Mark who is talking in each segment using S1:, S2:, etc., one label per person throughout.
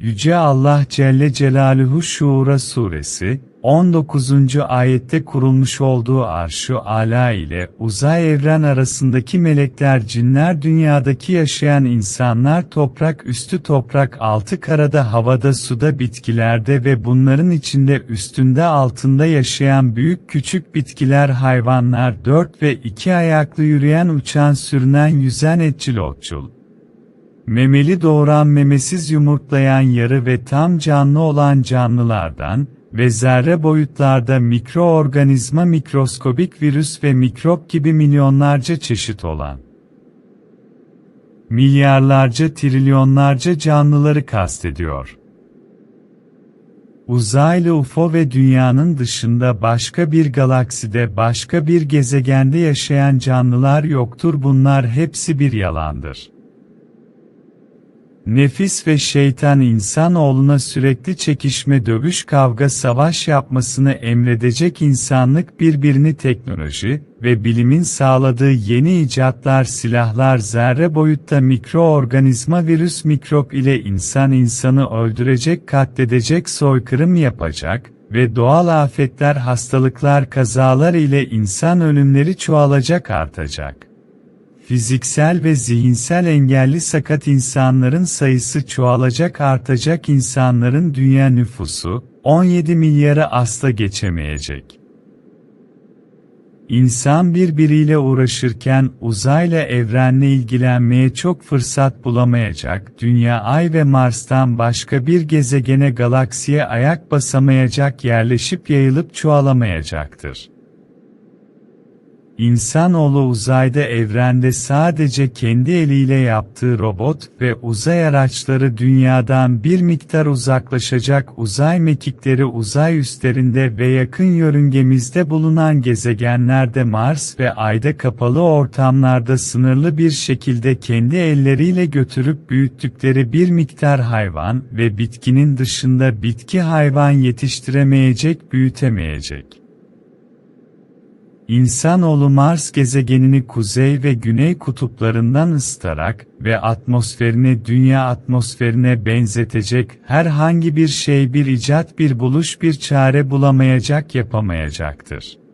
S1: Yüce Allah Celle Celaluhu Şuura Suresi, 19. ayette kurulmuş olduğu arşu ala ile uzay evren arasındaki melekler cinler dünyadaki yaşayan insanlar toprak üstü toprak altı karada havada suda bitkilerde ve bunların içinde üstünde altında yaşayan büyük küçük bitkiler hayvanlar dört ve iki ayaklı yürüyen uçan sürünen yüzen etçil otçul. Memeli doğuran memesiz yumurtlayan yarı ve tam canlı olan canlılardan ve zerre boyutlarda mikroorganizma mikroskobik virüs ve mikrop gibi milyonlarca çeşit olan milyarlarca trilyonlarca canlıları kastediyor. Uzaylı UFO ve dünyanın dışında başka bir galakside başka bir gezegende yaşayan canlılar yoktur bunlar hepsi bir yalandır. Nefis ve şeytan insanoğluna sürekli çekişme dövüş kavga savaş yapmasını emredecek insanlık birbirini teknoloji ve bilimin sağladığı yeni icatlar silahlar zerre boyutta mikroorganizma virüs mikrop ile insan insanı öldürecek katledecek soykırım yapacak ve doğal afetler hastalıklar kazalar ile insan ölümleri çoğalacak artacak fiziksel ve zihinsel engelli sakat insanların sayısı çoğalacak artacak insanların dünya nüfusu, 17 milyara asla geçemeyecek. İnsan birbiriyle uğraşırken uzayla evrenle ilgilenmeye çok fırsat bulamayacak, Dünya Ay ve Mars'tan başka bir gezegene galaksiye ayak basamayacak yerleşip yayılıp çoğalamayacaktır. İnsanoğlu uzayda evrende sadece kendi eliyle yaptığı robot ve uzay araçları dünyadan bir miktar uzaklaşacak uzay mekikleri uzay üstlerinde ve yakın yörüngemizde bulunan gezegenlerde Mars ve Ay'da kapalı ortamlarda sınırlı bir şekilde kendi elleriyle götürüp büyüttükleri bir miktar hayvan ve bitkinin dışında bitki hayvan yetiştiremeyecek büyütemeyecek. İnsanoğlu Mars gezegenini kuzey ve güney kutuplarından ısıtarak ve atmosferini dünya atmosferine benzetecek herhangi bir şey bir icat bir buluş bir çare bulamayacak yapamayacaktır.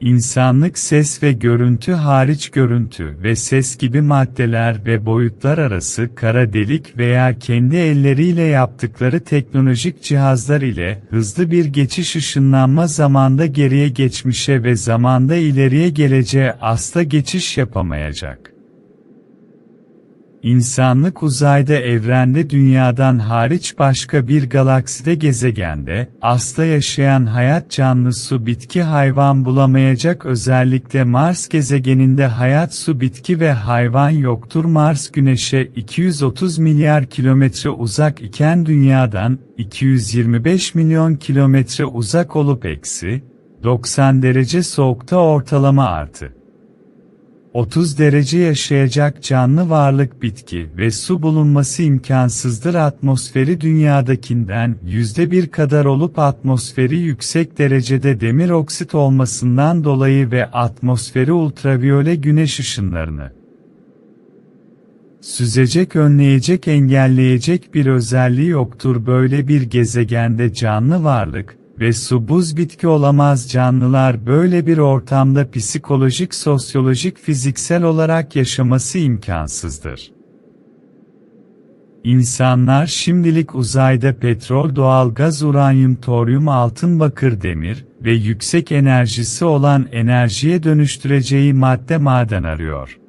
S1: İnsanlık ses ve görüntü hariç görüntü ve ses gibi maddeler ve boyutlar arası kara delik veya kendi elleriyle yaptıkları teknolojik cihazlar ile hızlı bir geçiş ışınlanma zamanda geriye geçmişe ve zamanda ileriye geleceğe asla geçiş yapamayacak. İnsanlık uzayda evrende dünyadan hariç başka bir galakside gezegende, asla yaşayan hayat canlısı bitki hayvan bulamayacak özellikle Mars gezegeninde hayat su bitki ve hayvan yoktur Mars Güneş'e 230 milyar kilometre uzak iken dünyadan 225 milyon kilometre uzak olup eksi 90 derece soğukta ortalama artı. 30 derece yaşayacak canlı varlık bitki ve su bulunması imkansızdır atmosferi dünyadakinden yüzde bir kadar olup atmosferi yüksek derecede demir oksit olmasından dolayı ve atmosferi ultraviyole güneş ışınlarını süzecek önleyecek engelleyecek bir özelliği yoktur. Böyle bir gezegende canlı varlık, ve su buz bitki olamaz canlılar böyle bir ortamda psikolojik, sosyolojik, fiziksel olarak yaşaması imkansızdır. İnsanlar şimdilik uzayda petrol, doğal gaz, uranyum, toryum, altın, bakır, demir ve yüksek enerjisi olan enerjiye dönüştüreceği madde maden arıyor.